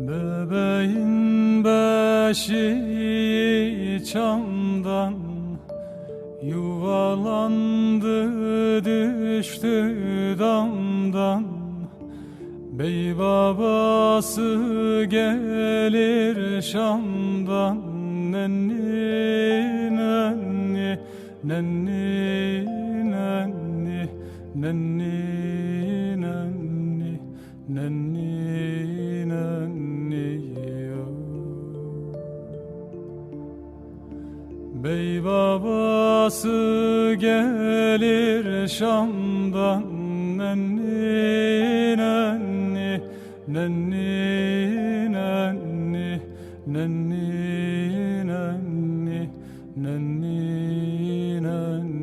Bebeğin beşiği çamdan Yuvalandı düştü damdan. Bey babası gelir Şam'dan. Nenni nenni nenni nenni nenni nenni Bey babası gelir Şam'dan nenni nenni nenni nenni nenni nenni nenni nenni.